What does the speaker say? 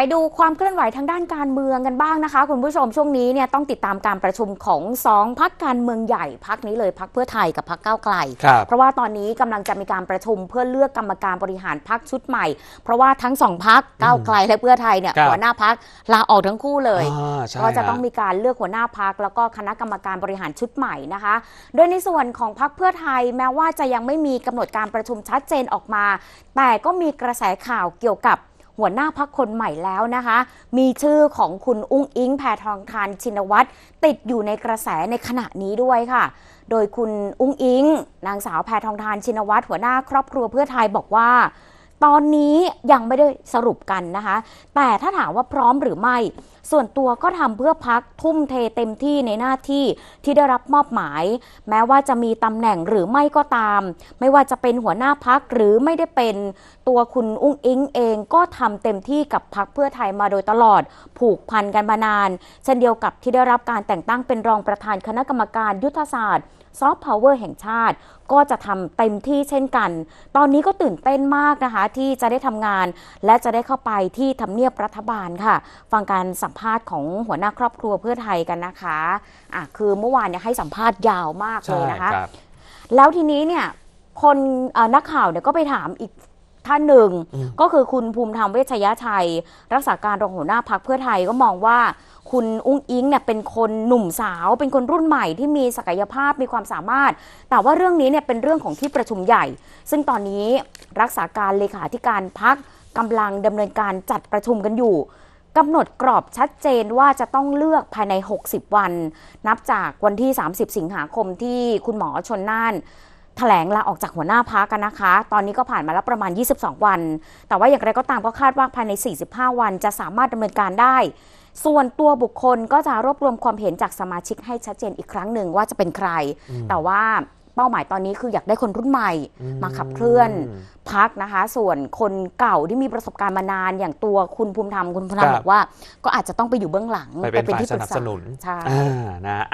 ไปดูความเคลื่อนไหวทางด้านการเมืองกันบ้างนะคะ คุณผู้ชมช่วงนี้เนี่ยต้องติดตามการประชุมของสองพักการเมืองใหญ่พักนี้เลยพักเพื่อไทยกับพักก้าวไกลครับเพราะว่าตอนนี้กำลังจะมีการประชุมเพื่อเลือกกรรมการบริหารพักชุดใหม่ เพราะว่าทั้งสองพักก้าวไกลและเพื่อไทยเนี่ยครับหัวหน้าพักลาออกทั้งคู่เลยอ่าใช่ก็จะฮต้องมีการเลือกหัวหน้าพักแล้วก็คณะกรรมการบริหารชุดใหม่นะคะ โดยในส่วนของพักเพื่อไทยแม้ว่าจะยังไม่มีกำหนดการประชุมชัดเจนออกมา แต่ก็มีกระแสข่าวเกี่ยวกับ หัวหน้าพักคนใหม่แล้วนะคะ มีชื่อของคุณอุ้งอิงแพทองทานชินวัตรติดอยู่ในกระแสในขณะนี้ด้วยค่ะ โดยคุณอุ้งอิง นางสาวแพทองทานชินวัตรหัวหน้าครอบครัวเพื่อไทยบอกว่าตอนนี้ยังไม่ได้สรุปกันนะคะ แต่ถ้าถามว่าพร้อมหรือไม่ส่วนตัวก็ทำเพื่อพักทุ่มเทเต็มที่ในหน้าที่ที่ได้รับมอบหมาย แม้ว่าจะมีตำแหน่งหรือไม่ก็ตาม ไม่ว่าจะเป็นหัวหน้าพักหรือไม่ได้เป็นตัวคุณอุ้งอิงเองก็ทำเต็มที่กับพักเพื่อไทยมาโดยตลอด ผูกพันกันมานาน เช่นเดียวกับที่ได้รับการแต่งตั้งเป็นรองประธานคณะกรรมการยุทธศาสตร์ซอฟต์พาวเวอร์แห่งชาติ ก็จะทำเต็มที่เช่นกัน ตอนนี้ก็ตื่นเต้นมากนะคะ ที่จะได้ทำงาน และจะได้เข้าไปที่ทำเนียบรัฐบาลค่ะ ฟังการสัมภาษณ์ของหัวหน้าครอบครัวเพื่อไทยกันนะคะอะคือเมื่อวานเนี่ยให้สัมภาษณ์ยาวมากเลใช่ยนะคะครับแล้วทีนี้เนี่ยคนเอ่อนักข่าวเนี่ยก็ไปถามอีกท่านหนึ่งอืมก็คือคุณภูมิธรรมเวชยชัย รักษาการรองหัวหน้าพักเพื่อไทยก็มองว่าคุณอุ้งอิงเนี่ยเป็นคนหนุ่มสาว เป็นคนรุ่นใหม่ที่มีศักยภาพมีความสามารถ แต่ว่าเรื่องนี้เนี่ยเป็นเรื่องของที่ประชุมใหญ่ ซึ่งตอนนี้รักษาการเลขาธิการพักกำลังดำเนินการจัดประชุมกันอยู่ กำหนดกรอบชัดเจนว่าจะต้องเลือกภายใน 60 วัน นับจากวันที่ 30 สิงหาคมที่คุณหมอชนน่านแถลงลาออกจากหัวหน้าพักกันนะคะ ตอนนี้ก็ผ่านมาแล้วประมาณ 22 วัน แต่ว่าอย่างไรก็ตามก็คาดว่าภายใน 45 วันจะสามารถดำเนินการได้ ส่วนตัวบุคคลก็จะรวบรวมความเห็นจากสมาชิกให้ชัดเจนอีกครั้งหนึ่งว่าจะเป็นใคร แต่ว่า เป้าหมายตอนนี้คืออยากได้คนรุ่นใหม่มาขับเคลื่อนพักนะคะ ส่วนคนเก่าที่มีประสบการณ์มานานอย่างตัวคุณภูมิธรรมคุณภูมิธรรมครับบอกว่า ก็อาจจะต้องไปอยู่เบื้องหลังไปเป็นฝ่ายที่ปรึกษสนับสนุนใช่อ่านะ